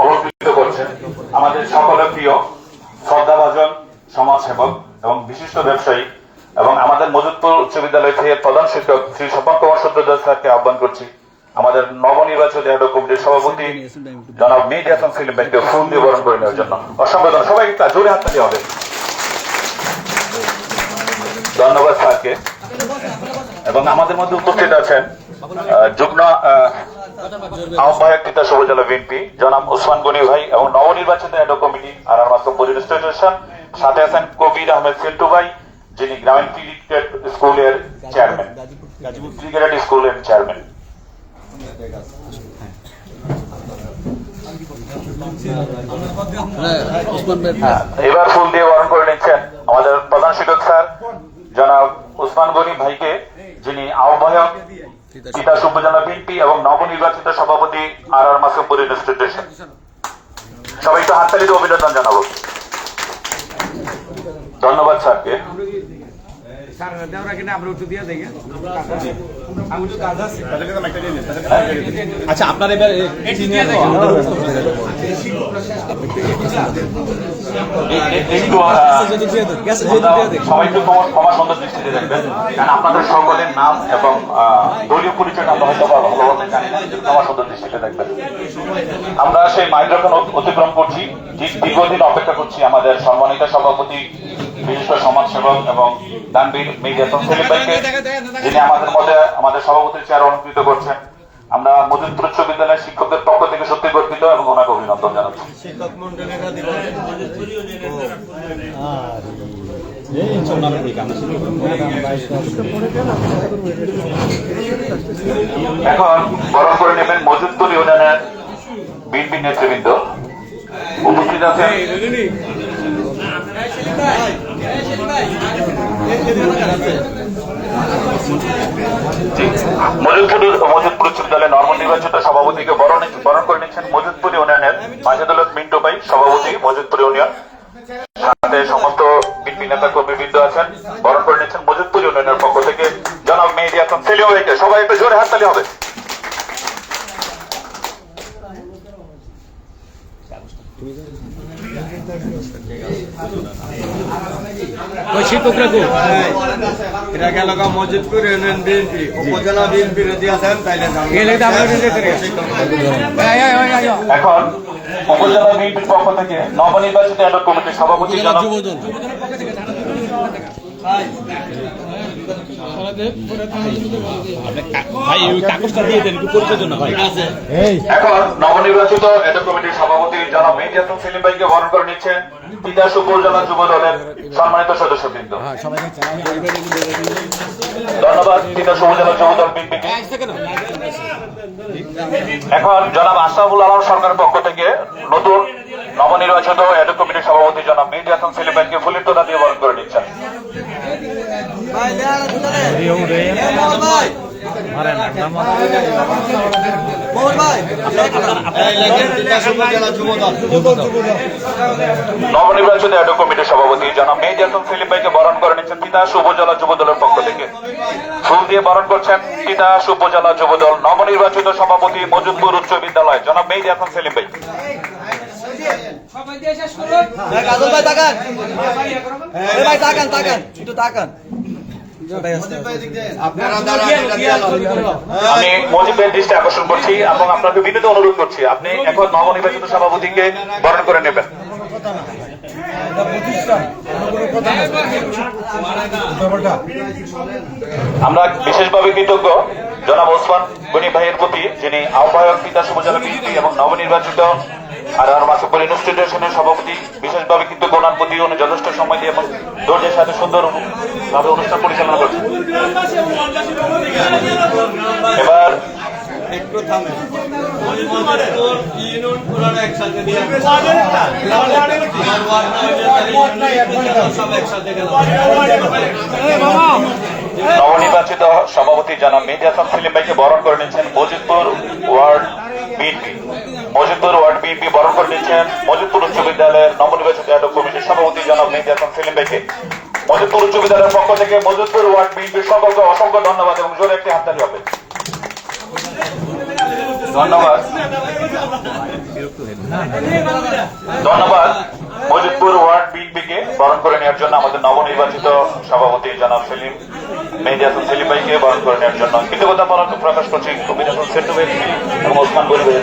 অলঙ্কৃত করছেন আমাদের সকলের প্রিয় শ্রদ্ধাভাজন সমাজসেবক এবং বিশিষ্ট ব্যবসায়ী এবং আমাদের মজুদপুর উচ্চ বিদ্যালয় থেকে প্রধান শিক্ষক শ্রী স্বপন কুমার সূত্রধর স্যারকে আহ্বান করছি। আমাদের নবনির্বাচিত হেড কমিটির সভাপতি জনাব মেহেদি হাসান সেলিম ভাইকে ফুল দিয়ে বরণ করে নেওয়ার জন্য। অসংখ্য ধন্যবাদ। সবাই একটা জোরে হাত তালি হবে। ধন্যবাদ স্যারকে। এবং আমাদের মধ্যে উপস্থিত আছেন যুগ্ম আহ্বায়ক তিতা সবুজলা বিএনপি জনাব ওসমান গনি ভাই এবং নবনির্বাচিত হেড কমিটি আর আমার রেজিস্ট্রেশন সাথে আছেন কবির আহমেদ সিন্টু ভাই যিনি গ্রামীণ ক্রিকেট স্কুলের চেয়ারম্যান ক্রিকেট স্কুলের চেয়ারম্যান হ্যাঁ, এবার ফুল দিয়ে বরণ করে নিচ্ছেন আমাদের প্রধান শিক্ষক স্যার জনাব উসমান গনি ভাইকে, যিনি আহ্বায়ক, পিতা উপজেলা বিএনপি এবং নবনির্বাচিত সভাপতি আর আর মাসুমপুর সবাই তো হাততালিতে অভিনন্দন জানাব। ধন্যবাদ স্যারকে। স্যার দেওয়ার কিনা আমরা একটু দিয়ে দেখি আচ্ছা আপনার এবার সিনিয়র একটু আহ, সবাই একটু ক্ষমা ক্ষমা সুন্দর দৃষ্টিতে দেখবেন কারণ আপনাদের সকলের নাম এবং দলীয় পরিচয়টা আমরা হয়তো ভালোভাবে জানি না ক্ষমা সুন্দর দৃষ্টিতে দেখবেন। আমরা সেই মাইক্রোফোন অতিক্রম করছি দীর্ঘ- দীর্ঘদিন অপেক্ষা করছি আমাদের সম্মানিত সভাপতি বিশিষ্ট সমাজসেবক এবং দানবীর মিডিয়া সেলিম ভাইকে যিনি আমাদের মধ্যে আমাদের সভাপতির চেয়ার অলঙ্কৃত করছেন। আমরা মজুদপুর উচ্চ বিদ্যালয়ের শিক্ষকদের পক্ষ থেকে সত্যি গর্বিত এবং ওনাকে অভিনন্দন জানাচ্ছি। এখন বরণ করে নেবেন মজুদপুর ইউনিয়নের বিএনপি নেতৃবৃন্দ। উপস্থিত আছেন মজিদপুর মজুদপুর উচ্চ নর্ম সভাপতিকে বরণ বরণ করে নিচ্ছেন মজুদপুর ইউনিয়নের মাঝেদুল্লাহ মিন্টু ভাই, সভাপতি মজুদপুর ইউনিয়ন। সাথে সমস্ত বিএনপি নেতা কর্মীবৃন্দ আছেন। বরণ করে নিচ্ছেন মজুদপুর ইউনিয়নের পক্ষ থেকে। জনাব মেহেদি হাসান সেলিম ভাইকে সবাই একটু জোরে হাততালি হবে। এখন উপজেলা বিএনপির পক্ষ থেকে নবনির্বাচিত হেড কমিটির সভাপতি জনাব এখন নবনির্বাচিত হেড কমিটির সভাপতি জনাব মেহেদি হাসান সেলিম ভাইকে বরণ করে নিচ্ছেন তিতাস উপজেলা যুব দলের সম্মানিত সদস্যবৃন্দ। ধন্যবাদ তিতাস উপজেলা যুব দল এখন জনাব আশরাফুল আলম সরকারের পক্ষ থেকে নতুন নবনির্বাচিত কমিটির সভাপতি জনাব হাসান সেলিম ভাইকে ফুলের তোলা দিয়ে বরণ করে নিচ্ছেন নবনির্বাচিত হেড কমিটির সভাপতি জনাব হাসান সেলিম ভাইকে বরণ করে নিচ্ছেন তিতাস উপজেলা যুব দলের পক্ষ থেকে। ফুল দিয়ে বরণ করছেন তিতাস উপজেলা যুব দল নবনির্বাচিত সভাপতি মজুদপুর উচ্চ বিদ্যালয় জনাব হাসান সেলিম ভাই। কাজল ভাই তাকান। এ ভাই তাকান তাকান। একটু তাকান আপনারা দ্বারা এটা দিয়ে আমি মজিবের দৃষ্টি আকর্ষণ করছি এবং আপনাকে বিনীত অনুরোধ করছি। আপনি এখন নবনির্বাচিত সভাপতিকে বরণ করে নেবেন। আমরা বিশেষভাবে কৃতজ্ঞ জনাব ওসমান গনি ভাইয়ের প্রতি যিনি আহ্বায়ক পিতা উপজেলা বিএনপি এবং নবনির্বাচিত আর আর মাসুপুর ইনস্টিটিউশনের সভাপতি বিশেষভাবে কৃতজ্ঞ ওনার প্রতি যথেষ্ট সময় দিয়ে এবং ধৈর্যের সাথে সুন্দর ভাবে অনুষ্ঠান পরিচালনা করছেন। এবার নবনির্বাচিত সভাপতি জানা মেহেদি হাসান সেলিম ভাইকে বরণ করে নিয়েছেন Majidpur ward BNP. Majidpur ward BNP বরণ করে নিচ্ছেন মজিদপুর উচ্চ বিদ্যালয়ের নবনির্বাচিত অ্যাডক কমিটির সভাপতি জনাব এখন সেলিম বেকে মজিদপুর উচ্চ বিদ্যালয়ের পক্ষ থেকে মজিদপুর ওয়ার্ড বিএনপির সকলকে অসংখ্য ধন্যবাদ এবং জোরে একটি হাততালি হবে। ধন্যবাদ। ধন্যবাদ। মজিদপুর ওয়ার্ড বিএনপিকে বরণ করে নেওয়ার জন্য আমাদের নবনির্বাচিত সভাপতি জনাব সেলিম মেহেদি সেলিম ভাইকে বরণ করে নেওয়ার জন্য কৃতজ্ঞতা প্রকাশ করছি কবির হাসান সেটু এবং ওসমান গরিবের